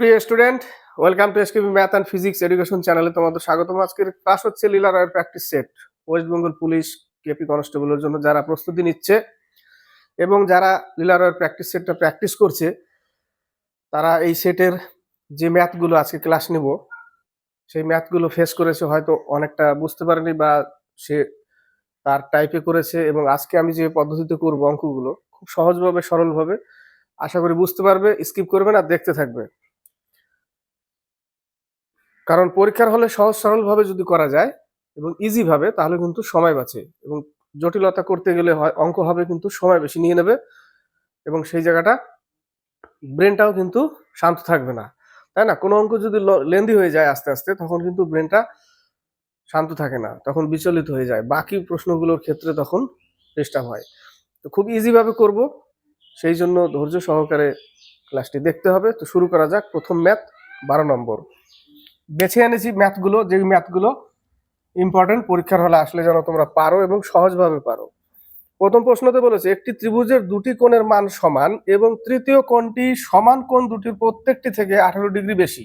প্রিয় student, welcome to SKB math and physics education চ্যানেলে তোমাদের স্বাগতম। আজকের ক্লাস হচ্ছে লীলা রায়ের practice set, West Bengal police KP কনস্টেবলের জন্য যারা প্রস্তুতি নিচ্ছে এবং যারা লীলা রায়ের প্র্যাকটিস সেটটা প্র্যাকটিস করছে, তারা এই সেটের যে ম্যাথগুলো আজকে ক্লাস নেব, সেই ম্যাথগুলো ফেস করেছে হয়তো অনেকটা বুঝতে পারেনি বা সে তার টাইপে করেছে এবং আজকে আমি যে পদ্ধতিতে করব অঙ্কগুলো, খুব সহজভাবে, সরলভাবে, আশা করি বুঝতে পারবে, স্কিপ করবে না, দেখতে থাকবে। কারণ পরীক্ষার হলে সহজ সরলভাবে যদি করা যায় এবং ইজিভাবে তাহলে কিন্তু সময় বাঁচে এবং জটিলতা করতে গেলে হয়, অঙ্ক হবে কিন্তু সময় বেশি নিয়ে নেবে এবং সেই জায়গাটা ব্রেনটাও কিন্তু শান্ত থাকবে না। তাই না? কোনো অঙ্ক যদি লেন্দি হয়ে যায় আস্তে আস্তে, তখন কিন্তু ব্রেনটা শান্ত থাকে না, তখন বিচলিত হয়ে যায়। বাকি প্রশ্নগুলোর ক্ষেত্রে তখন ডিস্টার্ব হয়। তো খুব ইজিভাবে করব, সেই জন্য ধৈর্য সহকারে ক্লাসটি দেখতে হবে। তো শুরু করা যাক, প্রথম ম্যাথ বারো নম্বর। বেছে এনেছি ম্যাথগুলো যে ম্যাথগুলো ইম্পর্টেন্ট পরীক্ষার হলে আসলে যেন তোমরা পারো এবং সহজভাবে পারো। প্রথম প্রশ্নতে বলেছে, একটি ত্রিভুজের দুটি কোণের মান সমান এবং তৃতীয় কোণটি সমান কোণ দুটির প্রত্যেকটি থেকে আঠারো ডিগ্রি বেশি।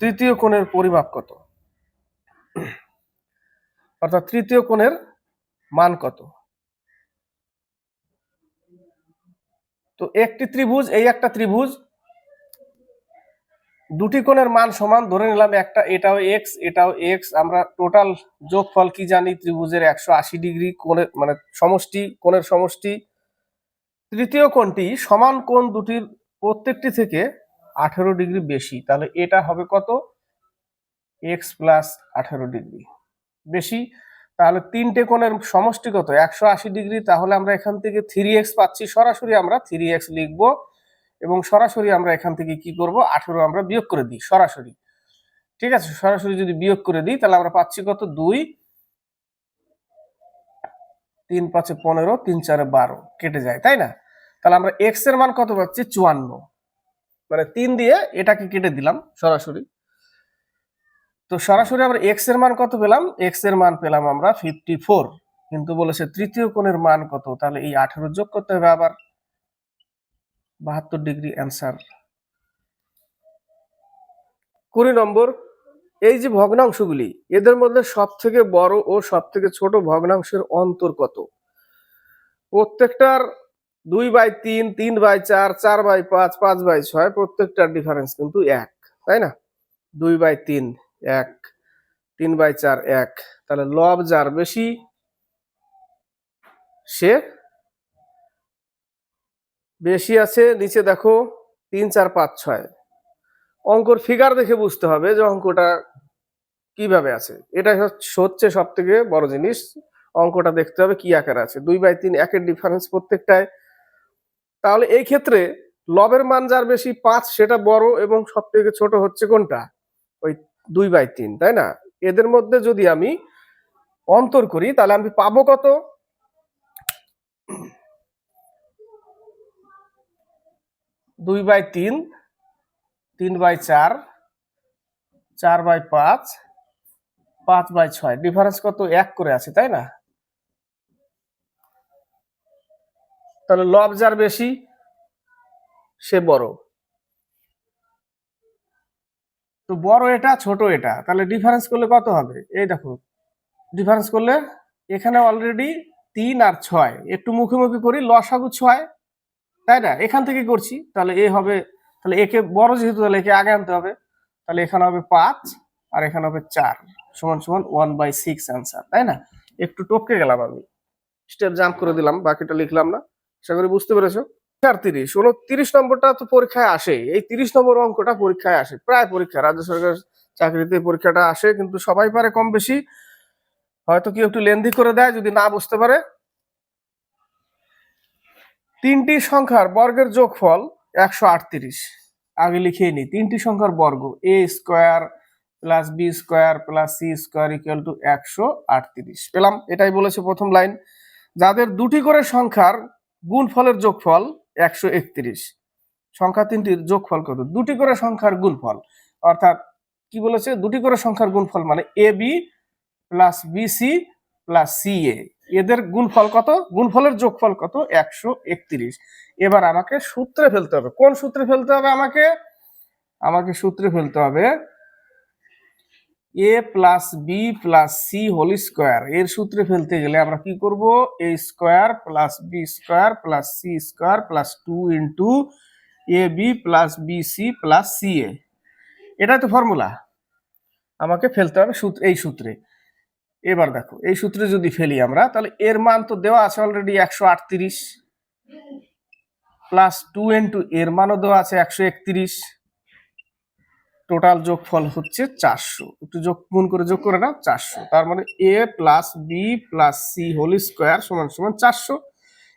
তৃতীয় কোণের পরিমাপ কত? অর্থাৎ তৃতীয় কোণের মান কত? তো একটি ত্রিভুজ, এই একটা ত্রিভুজ দুটি কোণের মান সমান, ধরে নিলাম একটা, এটাও এক্স এটাও এক্স আমরা টোটাল যোগফল কি জানি? ত্রিভুজের একশো আশি ডিগ্রি কোণের মানে সমষ্টি, কোণের সমষ্টি। তৃতীয় কোণটি সমান কোণ দুটির প্রত্যেকটি থেকে আঠেরো ডিগ্রি বেশি, তাহলে এটা হবে কত? এক্স প্লাস আঠেরো ডিগ্রি। বেশি? তাহলে তিনটে কোণের সমষ্টি কত? একশো আশি ডিগ্রি, তাহলে আমরা এখান থেকে থ্রি এক্স পাচ্ছি। সরাসরি আমরা থ্রি এক্স লিখব। এবং সরাসরি আমরা এখান থেকে কি করব? আঠেরো আমরা বিয়োগ করে দিই, সরাসরি। ঠিক আছে? সরাসরি যদি বিয়োগ করে দিই, তাহলে আমরা পাচ্ছি কত? দুই। তিন পাঁচে পনেরো, তিন চারে বারো। কেটে যায়, তাই না? তাহলে আমরা এক্সের মান কত পাচ্ছি? চুয়ান্ন। মানে তিন দিয়ে এটাকে কেটে দিলাম, সরাসরি। তো সরাসরি আমরা এক্সের মান কত পেলাম? এক্সের মান পেলাম আমরা ফিফটি ফোর কিন্তু বলেছে তৃতীয় কোণের মান কত? তাহলে এই আঠেরো যোগ করতে হবে আবার। বাহাত্তর ডিগ্রি অ্যান্সার কুড়ি নম্বর, এই যে ভগ্নাংশগুলি, এদের মধ্যে সব থেকে বড় ও সব থেকে ছোট ভগ্নাংশের অন্তর কত? প্রত্যেকটার দুই বাই তিন তিন বাই চার চার বাই পাঁচ পাঁচ বাই ছয়, প্রত্যেকটার ডিফারেন্স কিন্তু এক, তাই না? দুই বাই তিন, এক, তিন বাই চার, এক, তাহলে লব যার বেশি, সে বেশি আছে, নিচে দেখো তিন, চার, পাঁচ, ছয়। অঙ্কর ফিগার দেখে বুঝতে হবে যে অঙ্কটা কীভাবে আছে। এটা হচ্ছে সব থেকে বড় জিনিস। অঙ্কটা দেখতে হবে কি আকার আছে। দুই বাই তিন একের ডিফারেন্স প্রত্যেকটায়। তাহলে এই ক্ষেত্রে লবের মান যার বেশি পাঁচ, সেটা বড় এবং সব থেকে ছোট হচ্ছে কোনটা? ওই দুই বাই তিন, তাই না? এদের মধ্যে যদি আমি অন্তর করি, তাহলে আমি পাবো কত? দুই বাই তিন তিন বাই চার চার বাই পাঁচ পাঁচ বাই ছয়। ডিফারেন্স কত? এক করে আছে, তাই না? তাহলে লব যার বেশি, সে বড়। তো বড় এটা, ছোট এটা। তাহলে ডিফারেন্স করলে কত হবে? এই দেখো ডিফারেন্স করলে এখানে অলরেডি তিন আর ছয়। একটু মুখোমুখি করি, লসাগু ছয় তাই না? এখান থেকে করছি, তাহলে এ হবে, তাহলে একে বড় যেহেতু, তাহলে একে আগে আনতে হবে। তাহলে এখানে হবে পাঁচ, আর এখানে হবে চার, সমান সমান ওয়ান বাই সিক্স অ্যান্সার তাই না? একটু টপকে গেলাম আমি। স্টেপ জাম্প করে দিলাম, বাকিটা লিখলাম না। আশা করি বুঝতে পেরেছ? চার তিরিশ তিরিশ নম্বরটা তো পরীক্ষায় আসে। এই তিরিশ নম্বর অঙ্কটা পরীক্ষায় আসে, প্রায় পরীক্ষা। রাজ্য সরকার চাকরিতে পরীক্ষাটা আসে, কিন্তু সবাই পারে কম বেশি। হয়তো কেউ একটু লেন্দি করে দেয়, যদি না বুঝতে পারে। তিনটি সংখ্যার বর্গের যোগফল একশো আটত্রিশ। আগে লিখিয়ে নিই, তিনটি সংখ্যার বর্গ a square plus b square plus c square equal to একশো আটত্রিশ। পেলাম, এটাই বলেছে প্রথম লাইন। যাদের দুটি করে সংখ্যার গুণফলের যোগফল একশো একত্রিশ, সংখ্যা তিনটির যোগফল কত? দুটি করে সংখ্যার গুণফল, অর্থাৎ কি বলেছে? দুটি করে সংখ্যার গুণফল মানে a b plus b c plus c a এদের গুণফল কত? গুণফলের যোগফল কত? একশো একত্রিশ। এবার আমাকে সূত্রে ফেলতে হবে। কোন সূত্রে ফেলতে হবে আমাকে? আমাকে সূত্রে ফেলতে হবে a plus b plus c whole square এর সূত্রে ফেলতে গেলে আমরা কি করব? A square plus b square plus c square plus two into a b plus b c plus c a এটাই তো ফর্মুলা আমাকে ফেলতে হবে সূত্র এই সূত্রে। এবার দেখো, এই সূত্রে যদি ফেলি আমরা, তাহলে এর মান তো দেওয়া আছে অলরেডি একশো আটত্রিশ প্লাস টু ইন্টু এর মানও দেওয়া আছে একশো একত্রিশ। টোটাল যোগফল হচ্ছে চারশো। একটু যোগ, গুণ করে যোগ করে নাও, চারশো। তার মানে a plus b plus c whole square সমান সমান চারশো।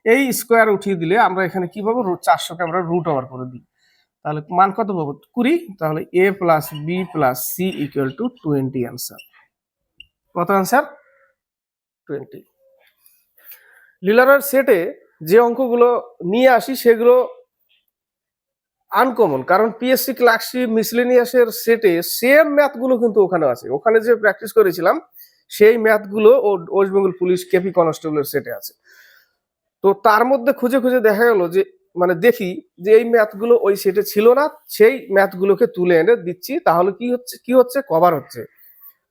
এই স্কোয়ার উঠিয়ে দিলে আমরা এখানে কি পাবো? চারশোকে আমরা রুট ওভার করে দিই। তাহলে মান কত পাবো? কুড়ি। তাহলে a plus b plus c equal to twenty answer কত অ্যান্সার টোয়েন্টি লিলারের সেটে যে অঙ্কগুলো নিয়ে আসি সেগুলো আনকমন কারণ পিএসসি ক্লাসি মিসলেনিয়াসের সেটে সেম ম্যাথগুলো কিন্তু ওখানে আছে। ওখানে যে প্র্যাকটিস করেছিলাম, সেই ম্যাথগুলো ও ওয়েস্ট বেঙ্গল পুলিশ কেপি কনস্টেবলের সেটে আছে। তো তার মধ্যে খুঁজে খুঁজে দেখা গেল যে মানে দেখি যে এই ম্যাথগুলো ওই সেটে ছিল না, সেই ম্যাথগুলোকে তুলে এনে দিচ্ছি, তাহলে কি হচ্ছে কি হচ্ছে? কভার হচ্ছে।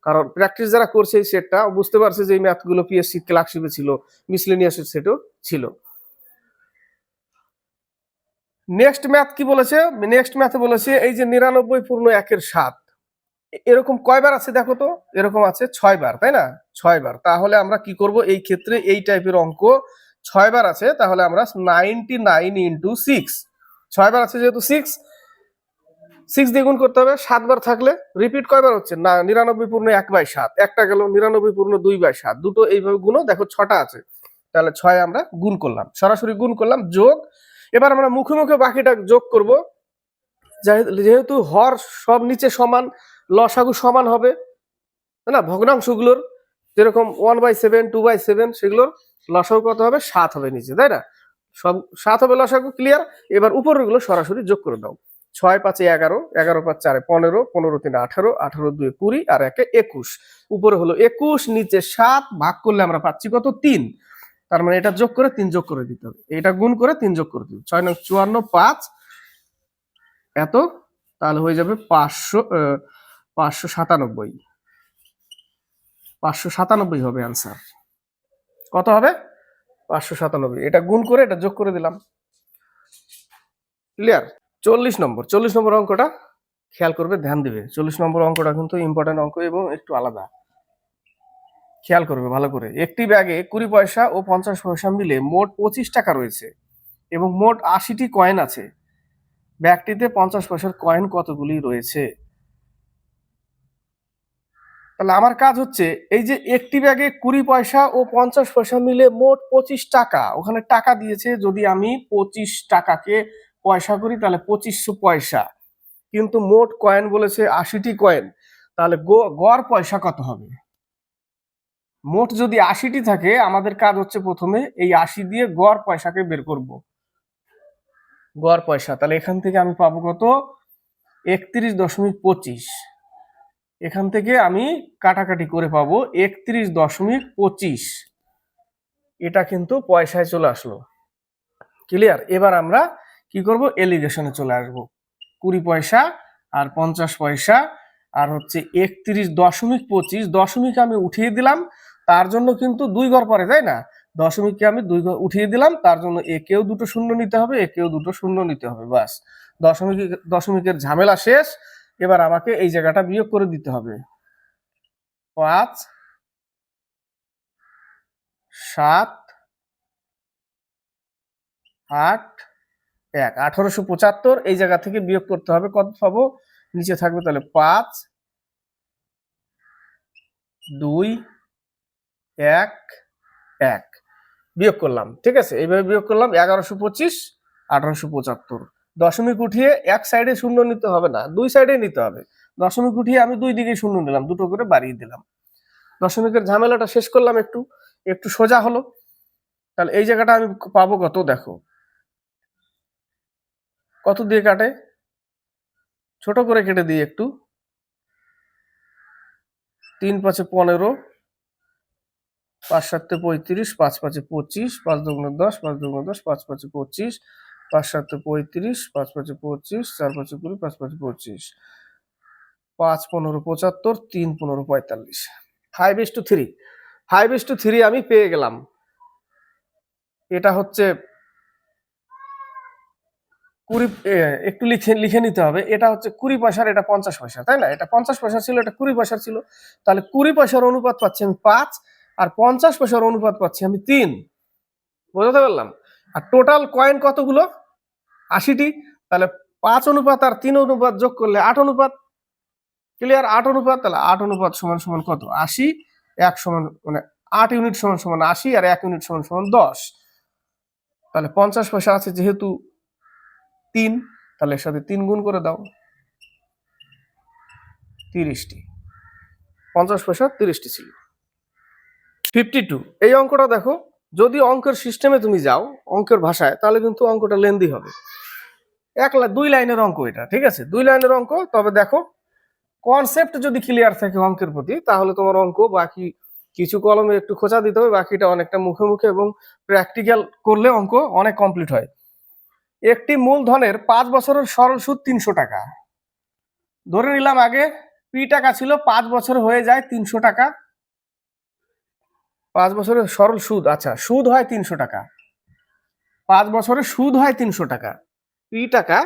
কারণ প্র্যাকটিস যারা করছে এই সেটটা বুঝতে পারছে যে এই ম্যাথগুলো পিএসসি ক্লার্কশিপে ছিল মিসলেনিয়াসের সেটও ছিল। নেক্সট ম্যাথ কি বলেছে? নেক্সট ম্যাথে বলেছে, এই যে নিরানব্বই পূর্ণ একের সাত। এরকম কয়বার আছে দেখো তো? এরকম আছে ছয় বার তাই না? ছয় বার তাহলে আমরা কি করব? এই ক্ষেত্রে এই টাইপের অঙ্ক ছয় বার আছে, তাহলে আমরা নাইনটি নাইন ইন্টু সিক্স ছয় বার আছে যেহেতু সিক্স সিক্স দিয়ে গুণ করতে হবে, সাতবার থাকলে রিপিট কয়বার হচ্ছে? না, নিরানব্বই পূর্ণ এক বাই সাত। একটা গেল, নিরানব্বই পূর্ণ দুই বাই সাত। দুটো এইভাবে গুণও দেখো ছটা আছে। তাহলে ছয় আমরা গুণ করলাম। সরাসরি গুণ করলাম, যোগ। এবার আমরা মুখে মুখে বাকিটা যোগ করব। যেহেতু হর সব নিচে সমান, লসাগু সমান হবে না? ভগ্নাংশগুলোর যেরকম one by seven two by seven সেগুলোর লসাগু কত হবে? সাত হবে নিচে, তাই না? সব, সাত হবে লসাগু ক্লিয়ার এবার উপরেরগুলো সরাসরি যোগ করে দাও। ছয় পাঁচে এগারো এগারো পাঁচ চারে পনেরো পনেরো তিনে আঠারো আঠারো দুই কুড়ি আর একে একুশ। উপরে হলো একুশ, নিচে সাত, ভাগ করলে আমরা পাচ্ছি কত? তিন। তার মানে এটা যোগ করে তিন যোগ করে দিতে হবে। এটা গুণ করে তিন যোগ করে দিতে ছয় নং চুয়ান্ন, পাঁচ। এত? তাহলে হয়ে যাবে পাঁচশো পাঁচশো সাতানব্বই। পাঁচশো সাতানব্বই হবে অ্যান্সার কত হবে? পাঁচশো সাতানব্বই। এটা গুণ করে, এটা যোগ করে দিলাম। ক্লিয়ার চল্লিশ নম্বর চল্লিশ নম্বর অঙ্কটা খেয়াল করবে, ধ্যান দিবে। চল্লিশ নম্বর অঙ্কটা কিন্তু ইম্পর্টেন্ট অঙ্ক এবং একটু আলাদা। খেয়াল করবে ভালো করে। একটি ব্যাগে কুড়ি পয়সা ও পঞ্চাশ পয়সা মিলে মোট পঁচিশ টাকা রয়েছে এবং মোট আশিটি কয়েন আছে। ব্যাগটিতে পঞ্চাশ পয়সার কয়েন কতগুলি রয়েছে? তাহলে আমার কাজ হচ্ছে, এই যে একটি ব্যাগে কুড়ি পয়সা ও পঞ্চাশ পয়সা মিলে মোট পঁচিশ টাকা, ওখানে টাকা দিয়েছে যদি আমি পঁচিশ টাকাকে পয়সা করি, তাহলে পঁচিশশো পয়সা। কিন্তু মোট কয়েন বলেছে আশিটি কয়েন তাহলে গড় পয়সা কত হবে? মোট যদি আশিটি থাকে, আমাদের কাজ হচ্ছে প্রথমে এই আশি দিয়ে গড় পয়সাকে বের করব। গড় পয়সা, তাহলে এখান থেকে আমি পাবো কত? একত্রিশ দশমিক পঁচিশ। এখান থেকে আমি কাটাকাটি করে পাবো একত্রিশ দশমিক পঁচিশ। এটা কিন্তু পয়সায় চলে আসলো। ক্লিয়ার এবার আমরা কি করব? এলিগেশনে চলে আসব। কুড়ি পয়সা আর পঞ্চাশ পয়সা আর হচ্ছে একত্রিশ দশমিক পঁচিশ। দশমিক আমি উঠিয়ে দিলাম, তার জন্য কিন্তু দুই ঘর পরে তাই না? দশমিককে আমি দুই ঘর উঠিয়ে দিলাম, তার জন্য একেও দুটো শূন্য নিতে হবে, একেও দুটো শূন্য নিতে হবে বাস দশমিক, দশমিকের ঝামেলা শেষ, এবার আমাকে এই জায়গাটা বিয়োগ করে দিতে হবে। পাঁচ, সাত, আট এক, আঠারোশো পঁচাত্তর, এই জায়গা থেকে বিয়োগ করতে হবে। কত পাবো? নিচে থাকবে তাহলে পাঁচ, দুই, এক এক। বিয়োগ করলাম, ঠিক আছে? এইভাবে বিয়োগ করলাম, এগারোশো পঁচিশ, আঠারোশো পঁচাত্তর। দশমিক উঠিয়ে এক সাইডে শূন্য নিতে হবে না, দুই সাইডে নিতে হবে। দশমিক উঠিয়ে আমি দুই দিকে শূন্য নিলাম, দুটো করে বাড়িয়ে দিলাম। দশমিকের ঝামেলাটা শেষ করলাম একটু একটু সোজা হলো। তাহলে এই জায়গাটা আমি পাবো কত? দেখো কত দিয়ে কাটে? ছোট করে কেটে দিই একটু। তিন পাঁচে পনেরো, পাঁচ সাতে পঁয়ত্রিশ, পাঁচ পাঁচে পঁচিশ, পাঁচ দুগুণ দশ, পাঁচ দুগুণ দশ, পাঁচ পাঁচে পঁচিশ, পাঁচ সাতে পঁয়ত্রিশ, পাঁচ পাঁচে পঁচিশ, চার পাঁচে কুড়ি, পাঁচ পাঁচে পঁচিশ। পাঁচ পনেরো পঁচাত্তর, তিন পনেরো পঁয়তাল্লিশ। Five is to three. Five is to three আমি পেয়ে গেলাম। এটা হচ্ছে কুড়ি একটু লিখে লিখে নিতে হবে। এটা হচ্ছে কুড়ি পয়সার, এটা পঞ্চাশ পয়সা, তাই না? এটা পঞ্চাশ পয়সা ছিল, এটা কুড়ি পয়সা ছিল। তাহলে কুড়ি পয়সার অনুপাত পাচ্ছি আমি পাঁচ, আর পঞ্চাশ পয়সার অনুপাত পাচ্ছি আমি তিন। বোঝাতে পারলাম? আর টোটাল কয়েন কতগুলো? আশিটি। তাহলে পাঁচ অনুপাত আর তিন অনুপাত যোগ করলে আট অনুপাত। ক্লিয়ার আট অনুপাত, তাহলে আট অনুপাত সমান সমান কত? আশি। এক সমান মানে আট ইউনিট সমান সমান আশি, আর এক ইউনিট সমান সমান দশ। তাহলে পঞ্চাশ পয়সা আছে যেহেতু তিন, তাহলে এর সাথে তিন গুণ করে দাও। তিরিশটি। পঞ্চাশ পয়সা তিরিশটি ছিল। ফিফটি টু এই অঙ্কটা দেখো, যদি অঙ্কের সিস্টেমে তুমি যাও, অঙ্কের ভাষায়, তাহলে কিন্তু অঙ্কটা লেন্দি হবে। এক দুই লাইনের অঙ্ক এটা, ঠিক আছে? দুই লাইনের অঙ্ক, তবে দেখো কনসেপ্ট যদি ক্লিয়ার থাকে অঙ্কের প্রতি, তাহলে তোমার অঙ্ক, বাকি কিছু কলমে একটু খোঁচা দিতে হবে, বাকিটা অনেকটা মুখে মুখে এবং প্র্যাকটিক্যাল করলে অঙ্ক অনেক কমপ্লিট হয়। একটি মূলধনের পাঁচ বছরের সরল সুদ তিনশো টাকা। ধরে নিলাম আগে পি টাকা ছিল, পাঁচ বছর হয়ে যায় তিনশো টাকা। পাঁচ বছরের সরল সুদ আচ্ছা সুদ হয় তিনশো টাকা। পাঁচ বছরের সুদ হয় তিনশো টাকা। পি টাকা,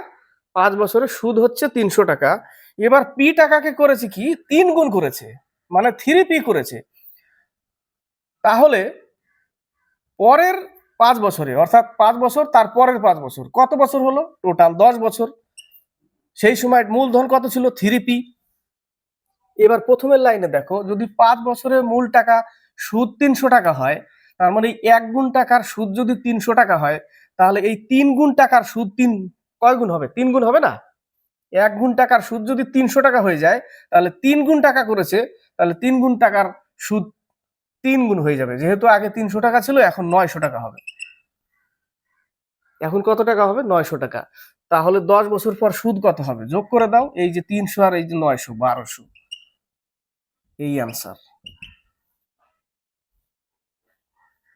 পাঁচ বছরের সুদ হচ্ছে তিনশো টাকা। এবার পি টাকাকে করেছে কি? তিন গুণ করেছে মানে থ্রি পি করেছে। তাহলে পরের পাঁচ বছরে অর্থাৎ পাঁচ বছর তার পরের পাঁচ বছর। কত বছর হলো? টোটাল দশ বছর। সেই সময় মূলধন কত ছিল? থ্রি পি এবার প্রথমের লাইনে দেখো, যদি পাঁচ বছরের মূল টাকা সুদ তিনশো টাকা হয়, তার মানে এক গুণ টাকার সুদ যদি তিনশো টাকা হয়, তাহলে এই তিন গুণ টাকার সুদ তিন, কয় গুণ হবে? তিন গুণ হবে না? এক গুণ টাকার সুদ যদি তিনশো টাকা হয়ে যায়, তাহলে তিন গুণ টাকা করেছে, তাহলে তিন গুণ টাকার সুদ তিন গুণ হয়ে যাবে। যেহেতু আগে তিনশো টাকা ছিল, এখন নয়শো টাকা হবে। এখন কত টাকা হবে? নয়শো টাকা। তাহলে দশ বছর পর সুদ কত হবে? যোগ করে দাও, এই যে তিনশো আর এই যে নয়শো, বারোশো। এই আনসার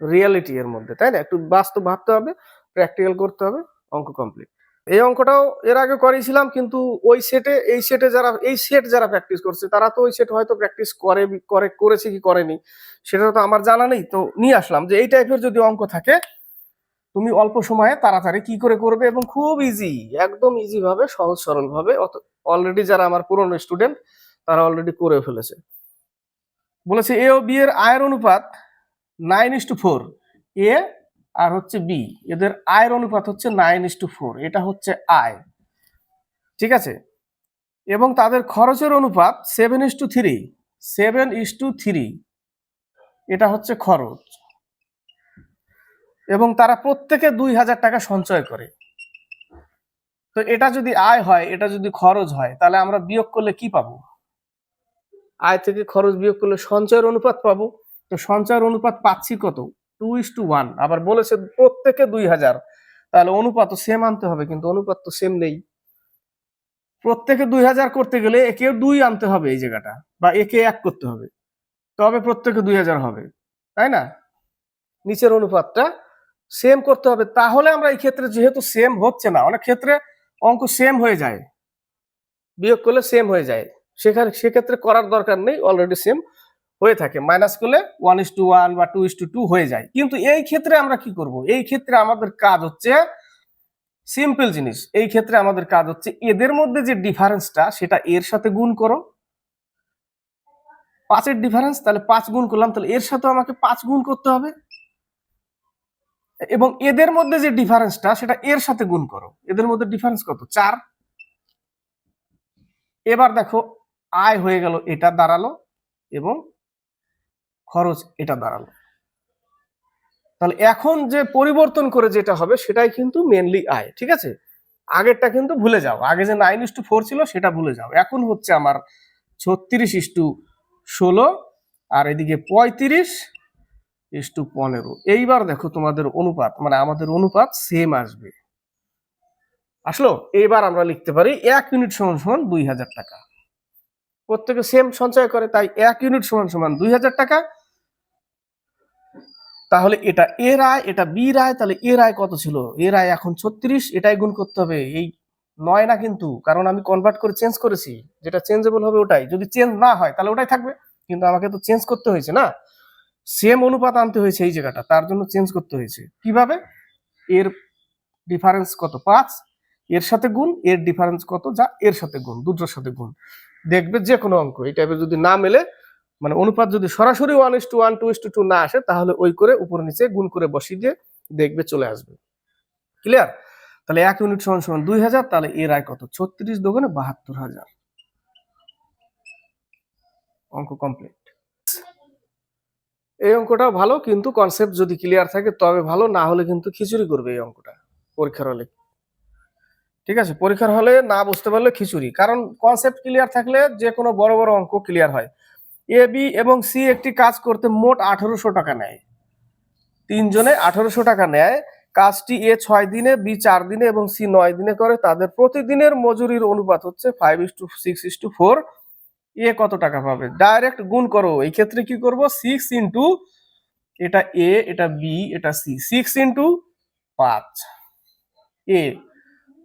রিয়ালিটি এর মধ্যে, তাই না? একটু বাস্তব ভাবতে হবে প্র্যাকটিক্যাল করতে হবে, অঙ্ক কমপ্লিট এই অঙ্কটাও এর আগে করেছিলাম, কিন্তু ওই সেটে এই সেটে যারা, এই সেট যারা প্র্যাকটিস করছে, তারা তো ওই সেট হয়তো প্র্যাকটিস করে করে, করেছে কি করেনি, সেটা তো আমার জানা নেই। তো নিয়ে আসলাম যে এই টাইপের যদি অঙ্ক থাকে, তুমি অল্প সময়ে তাড়াতাড়ি কি করে করবে এবং খুব ইজি একদম ইজি ভাবে, সহজ সরল ভাবে অলরেডি যারা আমার পুরনো স্টুডেন্ট তারা অলরেডি করে ফেলেছে। বলেছে এ ও বি এর আয়ের অনুপাত nine is to four A আর হচ্ছে বি এদের আয়ের অনুপাত হচ্ছে নাইন ইস টু ফোর এটা হচ্ছে আয় ঠিক আছে? এবং তাদের খরচের অনুপাত seven is to three seven is to three এটা হচ্ছে খরচ। এবং তারা প্রত্যেকে দুই হাজার টাকা সঞ্চয় করে। তো এটা যদি আয় হয়, এটা যদি খরচ হয়, তাহলে আমরা বিয়োগ করলে কি পাবো? আয় থেকে খরচ বিয়োগ করলে সঞ্চয়ের অনুপাত পাবো। তো সঞ্চয়ের অনুপাত পাচ্ছি কত? টু ইস টু ওয়ান আবার বলেছে প্রত্যেকে দুই হাজার। তাহলে অনুপাত তো সেম আনতে হবে, কিন্তু অনুপাত তো সেম নেই। প্রত্যেকে দুই হাজার করতে গেলে একে দুই আনতে হবে এই জায়গাটা, বা একে এক করতে হবে। তবে প্রত্যেকে দুই হাজার হবে, তাই না? নিচের অনুপাতটা সেম করতে হবে। তাহলে আমরা এই ক্ষেত্রে যেহেতু সেম হচ্ছে না, অনেক ক্ষেত্রে অঙ্ক সেম হয়ে যায়। বিয়োগ করলে সেম হয়ে যায়। সেখানে, সেক্ষেত্রে করার দরকার নেই অলরেডি সেম হয়ে থাকে। মাইনাস করলে ওয়ান ইস টু ওয়ান বা টু ইস টু টু হয়ে যায়। কিন্তু এই ক্ষেত্রে আমরা কি করব? এই ক্ষেত্রে আমাদের কাজ হচ্ছে সিম্পল জিনিস। এই ক্ষেত্রে আমাদের কাজ হচ্ছে এদের মধ্যে যে ডিফারেন্সটা সেটা এর সাথে গুণ করো। পাঁচের ডিফারেন্স তাহলে পাঁচ গুণ করলাম, তাহলে এর সাথে আমাকে পাঁচ গুণ করতে হবে। এবং এদের মধ্যে যে ডিফারেন্সটা সেটা এর সাথে গুণ করো। এদের মধ্যে ডিফারেন্স কত? চার। এবার দেখো আয় হয়ে গেল, এটা দাঁড়াল, এবং খরচ এটা দাঁড়াল। তাহলে এখন যে পরিবর্তন করে যেটা হবে সেটাই কিন্তু মেনলি আয়, ঠিক আছে? আগেরটা কিন্তু ভুলে যাও। আগে যে নাইন ইস টু ফোর ছিল সেটা ভুলে যাও। এখন হচ্ছে আমার ছত্রিশ ইস টু ষোলো আর এদিকে পঁয়ত্রিশ ইস টু পনেরো। এইবার দেখো তোমাদের অনুপাত মানে আমাদের অনুপাত সেম আসবে। আসলো? এইবার আমরা লিখতে পারি এক ইউনিট সমান সমান দুই হাজার টাকা। প্রত্যেকে সেম সঞ্চয় করে, তাই এক ইউনিট সমান সমান দুই হাজার টাকা। তাহলে এটা এ রায়, এটা বি রায়, তাহলে এ রায় কত ছিল? এ রায় এখন ছত্রিশ, এটাই গুণ করতে হবে। এই নয় না কিন্তু, কারণ আমি কনভার্ট করে চেঞ্জ করেছি। যেটা চেঞ্জেবল হবে ওটাই। যদি চেঞ্জ না হয়, তাহলে ওটাই থাকবে। কিন্তু আমাকে তো চেঞ্জ করতে হয়েছে না? সেম অনুপাত আনতে হয়েছে এই জায়গাটা, তার জন্য চেঞ্জ করতে হয়েছে। কীভাবে? এর ডিফারেন্স কত? পাঁচ। এর সাথে গুণ, এর ডিফারেন্স কত? যা এর সাথে গুণ, দুটোর সাথে গুণ। দেখবে যে কোনো অঙ্ক। এই টাইপের যদি না মেলে মানে অনুপাত যদি সরাসরি one is to one two is to two না আসে, তাহলে ওই করে উপর নিচে গুণ করে বসিয়ে দিয়ে দেখবে চলে আসবে। ক্লিয়ার তাহলে এক ইউনিট সমান সমান দুই হাজার, তাহলে এর আয় কত? ছত্রিশ দোকানে বাহাত্তর হাজার। অঙ্ক কমপ্লিট এই অঙ্কটাও ভালো, কিন্তু কনসেপ্ট যদি ক্লিয়ার থাকে, তবে ভালো, না হলে কিন্তু খিচুড়ি করবে এই অঙ্কটা, পরীক্ষার হলে। ঠিক আছে? পরীক্ষার হলে না বুঝতে পারলে খিচুড়ি। কারণ কনসেপ্ট ক্লিয়ার থাকলে যে কোনো বড় বড় অঙ্ক ক্লিয়ার হয়। এ বি এবং সি একটি কাজ করতে মোট আঠারোশো টাকা নেয়। তিনজনে আঠারোশো টাকা নেয়। কাজটি এ ছয় দিনে বি চার দিনে এবং সি নয় দিনে করে। তাদের প্রতিদিনের মজুরির অনুপাত হচ্ছে five is to six is to four এ কত টাকা পাবে? ডাইরেক্ট গুণ করো। এই ক্ষেত্রে কি করব? সিক্স ইন্টু এটা এ এটা বি এটা সি সিক্স ইন্টু পাঁচ। এ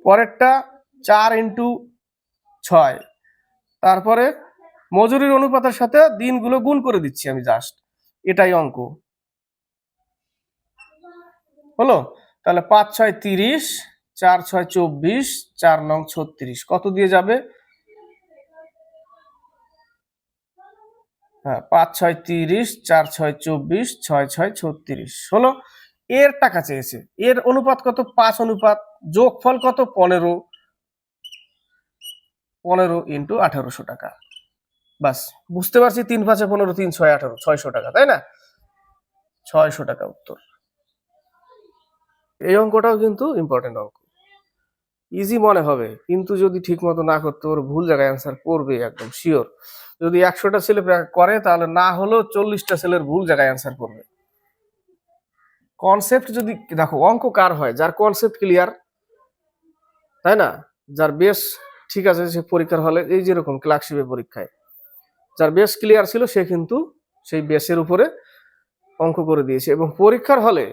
পরেরটা চার ইন্টু ছয়। তারপরে মজুরির অনুপাতের সাথে দিনগুলো গুণ করে দিচ্ছি আমি জাস্ট এটাই অঙ্ক। হলো? তাহলে পাঁচ ছয় তিরিশ, চার ছয় চব্বিশ, চার নং ছত্রিশ। কত দিয়ে যাবে? হ্যাঁ পাঁচ ছয় তিরিশ, চার ছয় চব্বিশ, ছয় ছয় ছত্রিশ। হলো? এর টাকা চেয়েছে। এর অনুপাত কত? পাঁচ অনুপাত। যোগফল কত? পনেরো। পনেরো ইন্টু আঠারোশো টাকা। বাস, বুঝতে পারছি তিন পাঁচে পনেরো, তিন ছয় আঠারো, ছয়শো টাকা, তাই না? ছয়শো টাকা উত্তর। এই অঙ্কটাও কিন্তু ইম্পর্টেন্ট অঙ্ক। ইজি মনে হবে, কিন্তু যদি ঠিক মতো না করতে, ওর ভুল জায়গায় অ্যান্সার করবে একদম শিওর যদি একশোটা ছেলে করে, তাহলে না হলেও চল্লিশটা ছেলের ভুল জায়গায় অ্যান্সার করবে। কনসেপ্ট যদি দেখো, অঙ্ক কার হয়? যার কনসেপ্ট ক্লিয়ার তাই না? যার বেশ ঠিক আছে, সে পরীক্ষার হলে এই যেরকম ক্লার্কশিপের পরীক্ষায়। যার বেশ ক্লিয়ার ছিল, সে কিন্তু সেই বেসের উপরে অঙ্ক করে দিয়েছে। এবং পরীক্ষার হলে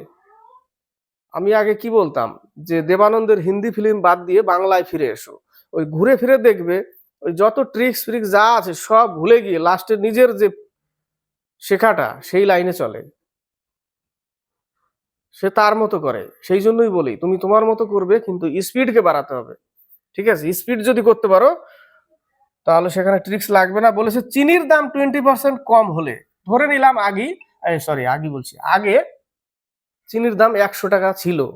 আমি আগে কি বলতাম যে, দেবানন্দের হিন্দি ফিল্ম বাদ দিয়ে বাংলায় ফিরে এসো। ওই ঘুরে ফিরে দেখবে, ওই যত ট্রিক্স ফ্রিক্স যা আছে সব ভুলে গিয়ে লাস্টে নিজের যে শেখাটা, সেই লাইনে চলে। সে তার মতো করে। সেই জন্যই বলি, তুমি তোমার মতো করবে, কিন্তু স্পিডকে বাড়াতে হবে। ঠিক আছে? স্পিড যদি করতে পারো, তাহলে সেখানে ট্রিক্স লাগবে না। বলেছে, চিনির দাম টোয়েন্টি পার্সেন্ট কম হলে। ধরে নিলাম আগি সরি আগে বলছি। আগে চিনির দাম একশো টাকা ছিল।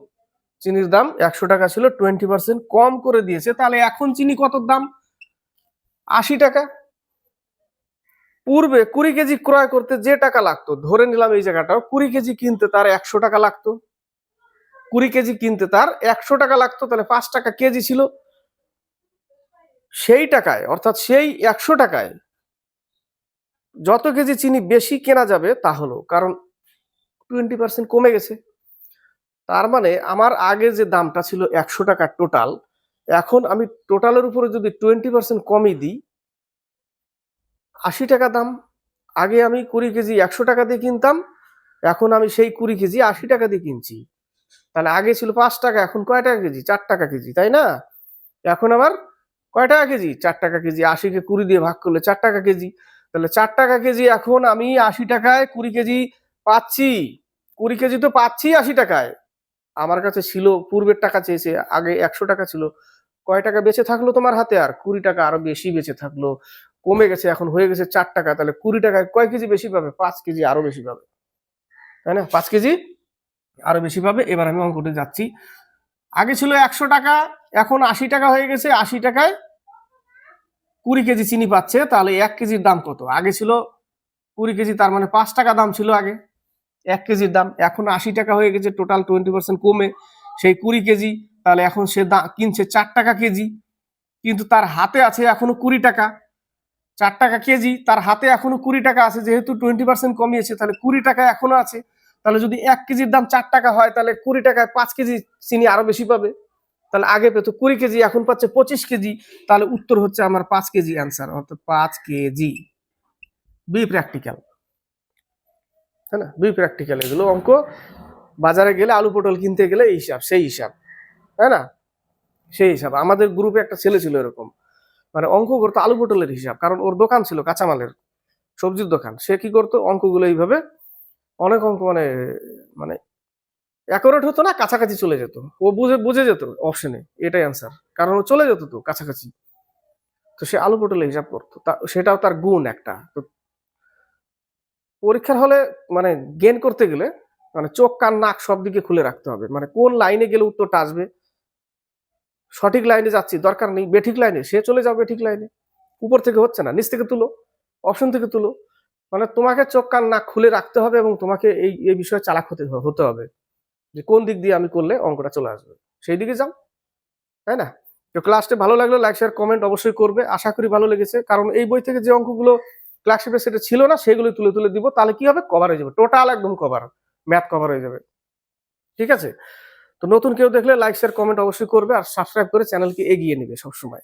চিনির দাম একশো টাকা ছিল টোয়েন্টি পার্সেন্ট কম করে দিয়েছে। তাহলে এখন চিনি কত দাম? আশি টাকা। পূর্বে কুড়ি কেজি ক্রয় করতে যে টাকা লাগতো, ধরে নিলাম এই জায়গাটাও, কুড়ি কেজি কিনতে তার একশো টাকা লাগতো। কুড়ি কেজি কিনতে তার একশো টাকা লাগতো, তাহলে পাঁচ টাকা কেজি ছিল। সেই টাকায়, অর্থাৎ সেই একশো টাকায় যত কেজি চিনি বেশি কেনা যাবে তা হলো, কারণ টোয়েন্টি পার্সেন্ট কমে গেছে। তার মানে আমার আগে যে দামটা ছিল একশো টাকা টোটাল এখন আমি টোটালের উপরে যদি টোয়েন্টি পার্সেন্ট কমই দিই আশি টাকা দাম। আগে আমি কুড়ি কেজি একশো টাকা দিয়ে কিনতাম, এখন আমি সেই কুড়ি কেজি আশি টাকা দিয়ে কিনছি। তাহলে আগে ছিল পাঁচ টাকা, এখন কয় টাকা কেজি? চার টাকা কেজি, তাই না? এখন আবার কয় টাকা কেজি? চার টাকা কেজি, আশিকে কুড়ি দিয়ে ভাগ করলে চার টাকা কেজি। তাহলে চার টাকা কেজি এখন আমি আশি টাকায় কুড়ি কেজি পাচ্ছি। কুড়ি কেজি তো পাচ্ছি আশি টাকায়। আমার কাছে ছিল, পূর্বের টাকা চেয়েছে, আগে একশো টাকা ছিল। কয় টাকা বেঁচে থাকল তোমার হাতে? আর কুড়ি টাকা আরও বেশি বেঁচে থাকল। কমে গেছে, এখন হয়ে গেছে চার টাকা। তাহলে কুড়ি টাকায় কয় কেজি বেশি পাবে? পাঁচ কেজি আরও বেশি পাবে। তাই না? পাঁচ কেজি আরও বেশি পাবে। এবার আমি অঙ্কটে যাচ্ছি। আগে ছিল একশো টাকা, এখন আশি টাকা হয়ে গেছে। আশি টাকায় কুড়ি কেজি চিনি পাচ্ছে। তাহলে এক কেজির দাম কত? আগে ছিল কুড়ি কেজি, তার মানে পাঁচ টাকা দাম ছিল আগে। এক কেজির দাম। এখন আশি টাকা হয়ে গেছে। টোটাল টোয়েন্টি পার্সেন্ট কমে। সেই কুড়ি কেজি তাহলে এখন সে কিনছে চার টাকা কেজি, কিন্তু তার হাতে আছে এখনও কুড়ি টাকা। চার টাকা কেজি, তার হাতে এখনও কুড়ি টাকা আছে, যেহেতু টোয়েন্টি পার্সেন্ট কমিয়েছে, তাহলে কুড়ি টাকা এখনও আছে। তাহলে যদি এক কেজির দাম চার টাকা হয়, তাহলে কুড়ি টাকায় পাঁচ কেজি চিনি আরও বেশি পাবে। তাহলে আগে পেতো কুড়ি কেজি, এখন পাচ্ছে পঁচিশ কেজি। তাহলে উত্তর হচ্ছে আমার পাঁচ কেজি অ্যান্সার অর্থাৎ পাঁচ কেজি। বি প্র্যাকটিক্যাল হ্যাঁ দুই প্র্যাকটিক্যাল এগুলো অঙ্ক। বাজারে গেলে আলু পটল কিনতে গেলে এই হিসাব, সেই হিসাব। তাই না? সেই হিসাব। আমাদের গ্রুপে একটা ছেলে ছিল এরকম। মানে অঙ্ক করতো আলু পটলের হিসাব, কারণ ওর দোকান ছিল কাঁচামালের, সবজির দোকান। সে কি করতো? অঙ্কগুলো এইভাবে অনেক অঙ্ক মানে মানে অ্যাকোরেট হতো না, কাছাকাছি চলে যেত। ও বুঝে বুঝে যেত অপশনে এটাই অ্যান্সার কারণ ও চলে যেত তো কাছাকাছি। তো সে আলু পটলের হিসাব করতো। তা, সেটাও তার গুণ একটা। তো পরীক্ষার হলে মানে গেন করতে গেলে মানে চোখ, কান, নাক সব দিকে খুলে রাখতে হবে। মানে কোন লাইনে গেলে উত্তরটা আসবে? সঠিক লাইনে যাচ্ছি, দরকার নেই, বেঠিক লাইনে, সে চলে যাও বেঠিক লাইনে। উপর থেকে হচ্ছে না, নিচ থেকে তুলো, অপশন থেকে তুলো। মানে তোমাকে চোখ কান না খুলে রাখতে হবে এবং তোমাকে এই এই বিষয়ে চালাক হতে হতে হবে। যে কোন দিক দিয়ে আমি করলে অঙ্কটা চলে আসবে। সেই দিকে যাও, তাই না? তো ক্লাসটা ভালো লাগল লাইক শেয়ার কমেন্ট অবশ্যই করবে। আশা করি ভালো লেগেছে। কারণ এই বই থেকে যে অঙ্কগুলো ক্লাসশিপে সেটা ছিল না, সেগুলো তুলে তুলে দিব। তাহলে কি হবে? কভার হয়ে যাবে। টোটাল একদম কভার ম্যাথ কভার হয়ে যাবে। ঠিক আছে? তো নতুন কেউ দেখলে লাইক শেয়ার কমেন্ট অবশ্যই করবে আর সাবস্ক্রাইব করে চ্যানেলকে এগিয়ে নেবে সবসময়।